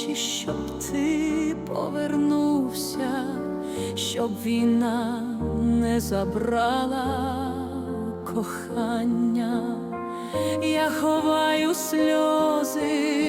очі, щоб ти повернувся, щоб війна не забрала кохання, я ховаю сльози.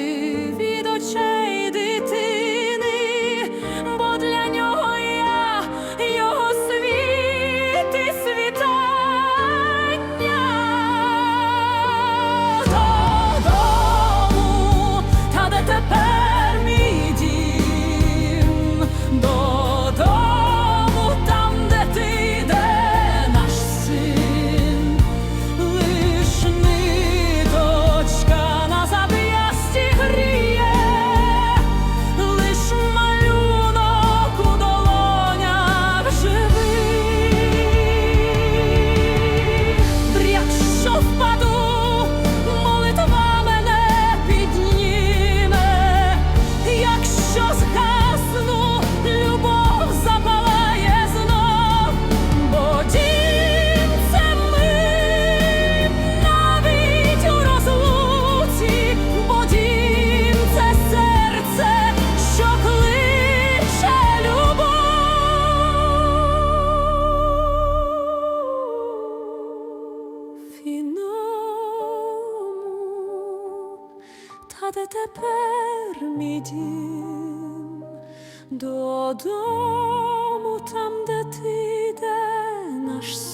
по-іному, та де тепер мій дім додому, там, де ти йде наш.